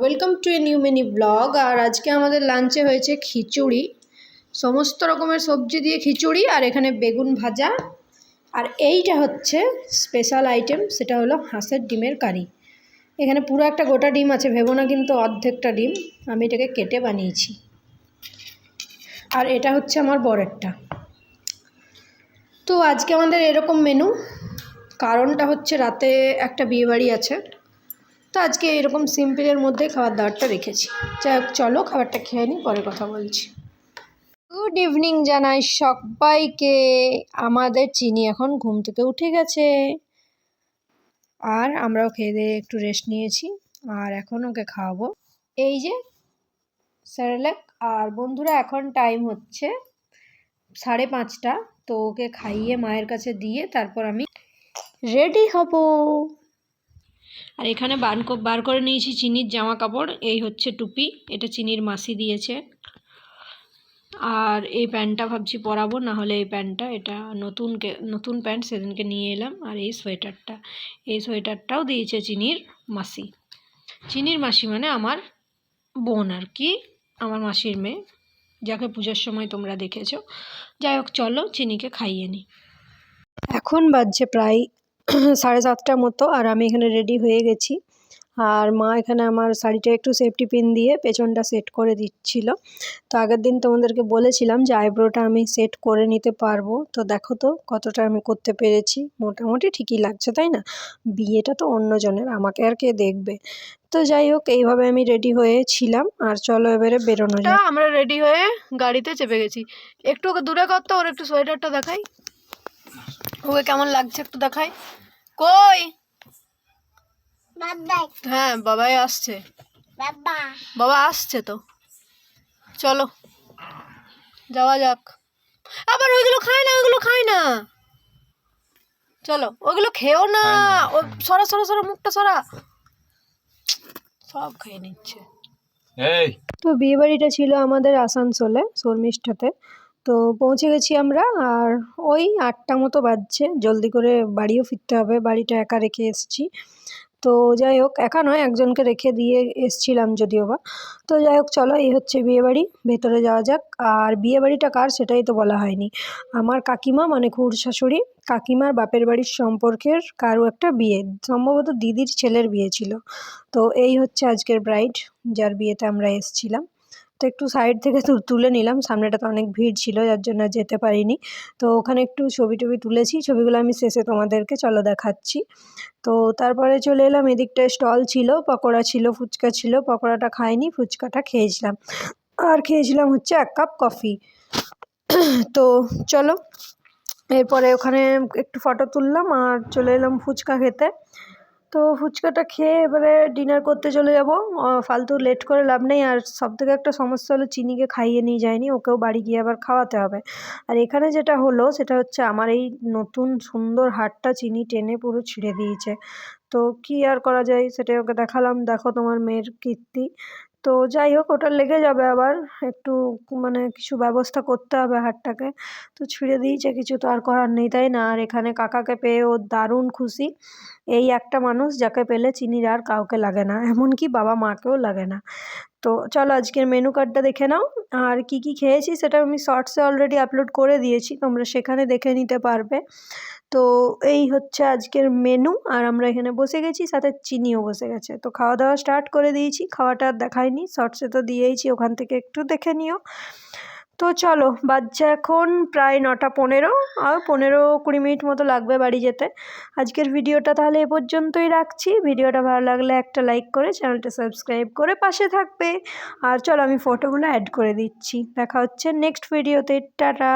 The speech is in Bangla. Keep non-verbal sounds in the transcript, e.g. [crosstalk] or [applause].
Welcome to a new mini blog আর আজকে আমাদের লাঞ্চে হয়েছে খিচুড়ি। সমস্ত রকমের সবজি দিয়ে খিচুড়ি আর এখানে বেগুন ভাজা। আর এইটা হচ্ছে স্পেশাল আইটেম সেটা হলো হাঁসের ডিমের কারি। এখানে পুরো একটা গোটা ডিম আছে, ভেবো না কিন্তু অর্ধেকটা ডিম। আমি এটাকে কেটে বানিয়েছি। আর এটা হচ্ছে আমার বরেরটা। তো আজকে আমাদের এরকম মেনু কারণটা হচ্ছে রাতে একটা বিয়েবাড়ি আছে। তো আজকে এরকম সিম্পলের মধ্যে খাবার দাবারটা রেখেছি। যাই চলো খাবারটা খেয়ে নিই, পরে কথা বলছি। গুড ইভিনিং জানাই সবাইকে। আমাদের চিনি এখন ঘুম থেকে উঠে গেছে। আর আমরাও খেয়ে দিয়ে একটু রেস্ট নিয়েছি। আর এখন ওকে খাওয়াবো। এই যে, স্যারেলাক আর বন্ধুরা, এখন টাইম হচ্ছে সাড়ে পাঁচটা। তো ওকে খাইয়ে মায়ের কাছে দিয়ে তারপর আমি রেডি হব। আর এখানে বার বার করে নিয়েছি চিনির জামা কাপড়। এই হচ্ছে টুপি, এটা চিনির মাসি দিয়েছে। আর এই প্যান্টটা ভাবছি পরাবো না হলে এই প্যান্টটা, এটা নতুন নতুন প্যান্ট সেদিনকে নিয়ে এলাম। আর এই সোয়েটারটা, এই সোয়েটারটাও দিয়েছে চিনির মাসি। চিনির মাসি মানে আমার বোন আর কি, আমার মাসির মেয়ে, যাকে পূজার সময় তোমরা দেখেছ। যাই হোক, চলো চিনিকে খাইয়ে নিই এখন বাজছে প্রায় [clears throat] সাড়ে সাতটার মতো, আর আমি এখানে রেডি হয়ে গেছি। আর মা এখানে আমার শাড়িটা একটু সেফটি পিন দিয়ে পেছনটা সেট করে দিচ্ছিল। তো আগের দিন তোমাদেরকে বলেছিলাম যে আইব্রোটা আমি সেট করে নিতে পারব। তো দেখো তো কতটা আমি করতে পেরেছি। মোটামুটি ঠিকই লাগছে, তাই না? বিয়েটা তো অন্যজনের আমাকে আর কে দেখবে? তো যাই হোক, এইভাবে আমি রেডি হয়েছিলাম আর চলো এবারে বেরোনো যায় আমরা রেডি হয়ে গাড়িতে চেপে গেছি। একটু দূরে করতো ওর একটু সোয়েটারটা দেখাই। ওকে কেমন লাগছে একটু দেখাই? কই? হ্যাঁ বাবাই আসছে। বাবা। আসছে তো। চলো যাওয়া যাক। আবার ওইগুলো খায় না ওইগুলো খায় না। চলো ওইগুলো খেও না। ও সরা সরা সরা মুখটা সরা। সব খেয়ে নিচ্ছে। তো বিয়ে বাড়িটা ছিল আমাদের আসানসোলে শর্মিষ্ঠাতে। তো পৌঁছে গেছি আমরা, আর ওই আটটা মতো বাজছে। জলদি করে বাড়িও ফিরতে হবে, বাড়িটা একা রেখে এসেছি। তো যাই হোক, একা নয়, একজনকে রেখে দিয়ে এসছিলাম যদিও বা। তো যাই হোক, চলো, এই হচ্ছে বিয়েবাড়ি, ভেতরে যাওয়া যাক। আর বিয়েবাড়িটা কার সেটাই তো বলা হয়নি। আমার কাকিমা মানে খুড় শাশুড়ি কাকিমার বাপের বাড়ির সম্পর্কের কারও একটা বিয়ে, সম্ভবত দিদির ছেলের বিয়ে ছিল। তো এই হচ্ছে আজকের ব্রাইড, যার বিয়েতে আমরা এসছিলাম। তো একটু সাইড থেকে তুলে নিলাম। সামনেটা তো অনেক ভিড় ছিল, যার জন্য যেতে পারিনি। তো ওখানে একটু ছবি টবি তুলেছি। ছবিগুলো আমি শেষে তোমাদেরকে চলো দেখাচ্ছি। তো তারপরে চলে এলাম এদিকটায় স্টল ছিল, পকোড়া ছিল, ফুচকা ছিল। পকোড়াটা খাইনি, ফুচকাটা খেয়েছিলাম। আর খেয়েছিলাম হচ্ছে এক কাপ কফি। [clears throat] তো চলো, এরপরে ওখানে একটু ফটো তুললাম আর চলে এলাম ফুচকা খেতে। তো ফুচকাটা খেয়ে এবারে ডিনার করতে চলে যাব। ফালতু লেট করে লাভ নেই। আর সব থেকে একটা সমস্যা হলো চিনিকে খাইয়ে নিয়ে যায়নি, ওকেও বাড়ি গিয়ে আবার খাওয়াতে হবে। আর এখানে যেটা হলো, সেটা হচ্ছে আমার এই নতুন সুন্দর হাটটা চিনি টেনে পুরো ছিঁড়ে দিয়েছে। তো কি আর করা যায়, সেটাই ওকে দেখালাম। দেখো তোমার মেয়ের কীর্তি। তো যাই হোক, ওটা লেগে যাবে আবার। একটু মানে কিছু ব্যবস্থা করতে হবে হাটটাকে। তো ছিঁড়ে দিয়েছে, কিছু তো আর করার নেই, তাই না? আর এখানে কাকাকে পেয়ে ও দারুণ খুশি। এই একটা মানুষ যাকে পেলে চিনির আর কাউকে লাগে না, এমনকি বাবা মাকেও লাগে না। তো চলো আজকের মেনু কার্ডটা দেখে নাও। আর কি কি খেয়েছি সেটা আমি শর্টসে অলরেডি আপলোড করে দিয়েছি, তোমরা সেখানে দেখে নিতে পারবে। তো এই হচ্ছে আজকের মেনু আর আমরা এখানে বসে গেছি, সাথে চিনিও বসে গেছে। তো খাওয়া দাওয়া স্টার্ট করে দিয়েছি, খাওয়াটা দেখাইনি শর্টসে তো দিয়েইছি, ওখান থেকে একটু দেখে নিও। তো চলো বাচ্চা এখন প্রায় নটা পনেরো, আর পনেরো কুড়ি মিনিট মতো লাগবে বাড়ি যেতে। আজকের ভিডিওটা তাহলে এ পর্যন্তই রাখছি। ভিডিওটা ভালো লাগলে একটা লাইক করে চ্যানেলটা সাবস্ক্রাইব করে পাশে থাকবে। আর চলো, আমি ফটোগুলো অ্যাড করে দিচ্ছি। দেখা হচ্ছে নেক্সট ভিডিওতে টাটা!